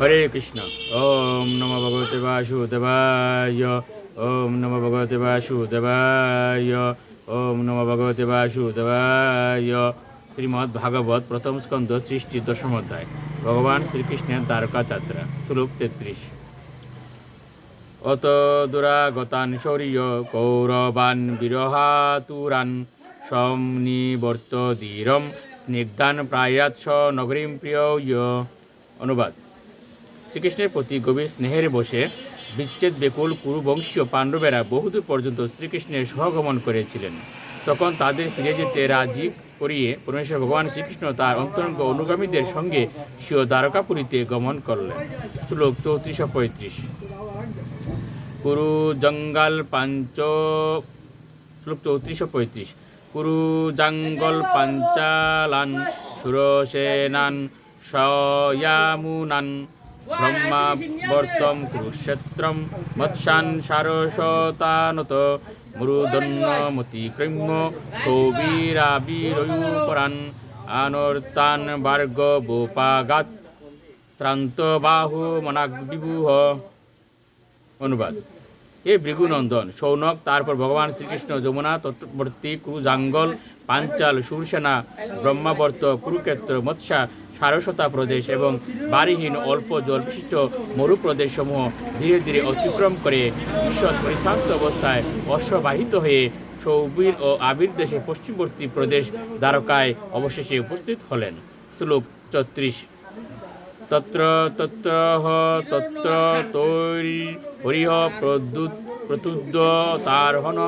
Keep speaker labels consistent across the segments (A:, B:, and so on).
A: হরে কৃষ্ণ। ওম নম ভগবতে বাসুদেবায়। ওম নম ভগবতে বাসুদেবায়। ওম নম ভগবতে বাসুদেবায়। শ্রীমদ্ ভাগবত প্রথম স্কন্ধ সৃষ্টি দশম অধ্যায়। ভগবান শ্রীকৃষ্ণের দ্বারকা যাত্রা, শ্লোক তেত্রিশ। অত দুরাগতান শৌর্য কৌরবান বিরহাতুরান সমনিবর্ত ধীরম, স্নিগ্ধান প্রায়াৎস নগরীম প্রিয় অনুবাদ। শ্রীকৃষ্ণের প্রতি গভীর স্নেহের বসে বিচ্ছেদ বেকুল কুরুবংশীয় পাণ্ডবেরা বহুদূর পর্যন্ত শ্রীকৃষ্ণের সহগমন করেছিলেন। তখন তাদের ফিরে যেতে রাজি করিয়ে পরমেশ্বর ভগবান শ্রীকৃষ্ণ তার অন্তরঙ্গ অনুগামীদের সঙ্গে স্বীয় দ্বারকাপুরীতে গমন করলেন। শ্লোক চৌত্রিশশো পঁয়ত্রিশ। কুরু জঙ্গল পাঞ্চ শ্লোক চৌত্রিশশো পঁয়ত্রিশ। কুরু জঙ্গল পাঞ্চালান সুরসেনান সয়ামুনান ব্রহ্মাবর্তম কুরুক্ষেত্রম মৎসান সারসতানত মরুদন্নমতি ক্রম্য সৌবীরাবিরয়ুপরান আনর্তান বার্গ বোপাগাত শ্রান্ত বাহু মনাগ্বিভূহ অনুবাদ এ ভৃগুনন্দন, সৌনক, তারপর ভগবান শ্রীকৃষ্ণ, যমুনা তটবর্তী কুরুজাঙ্গল পাঞ্চাল, সুরসেনা, ব্রহ্মাবর্ত, কুরুক্ষেত্র, মৎস্যা সারস্বতা প্রদেশ এবং বাড়িহীন অল্প জলবিশিষ্ট মরুপ্রদেশ সমূহ ধীরে ধীরে অতিক্রম করে ঈশ্বর পরিশান্ত অবস্থায় অশ্ববাহিত হয়ে সৌবির ও আবির দেশে পশ্চিমবর্তী প্রদেশ দ্বারকায় অবশেষে উপস্থিত হলেন। শ্লোক চত্রিশ তত্র তত্র তত্র তৈরি হরিহ প্রদ্যুৎ প্রতুদ্য তারহন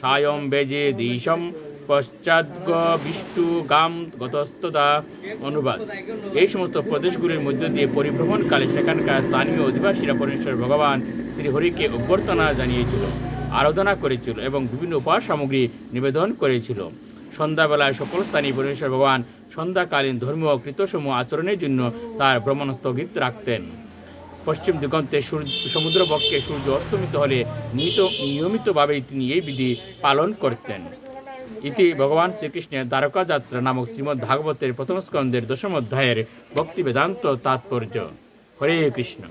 A: সায়ম বেজে দিশম পশ্চাৎগ বিষ্টু গাম গতস্তদা অনুবাদ। এই সমস্ত প্রদেশগুলির মধ্য দিয়ে পরিভ্রমণকালে সেখানকার স্থানীয় অধিবাসীরা পরমেশ্বর ভগবান শ্রীহরিকে অভ্যর্থনা জানিয়েছিল, আরাধনা করেছিল এবং বিভিন্ন উপাস সামগ্রী নিবেদন করেছিল। সন্ধ্যাবেলায় সকল স্থানীয় পরমেশ্বর ভগবান সন্ধ্যাকালীন ধর্মীয় কৃতসমূহ আচরণের জন্য তার ভ্রমণ স্থগিত রাখতেন। পশ্চিম দিগন্তে সূর্য সমুদ্রবক্ষে সূর্য অস্তমিত হলে নিয়ত নিয়মিতভাবেই তিনি এই বিধি পালন করতেন। ইতি ভগবান শ্রীকৃষ্ণের দ্বারকা যাত্রা নামক শ্রীমদ্ ভাগবতের প্রথম স্কন্ধের দশম অধ্যায়ের ভক্তি বেদান্ত তাৎপর্য। হরে কৃষ্ণ।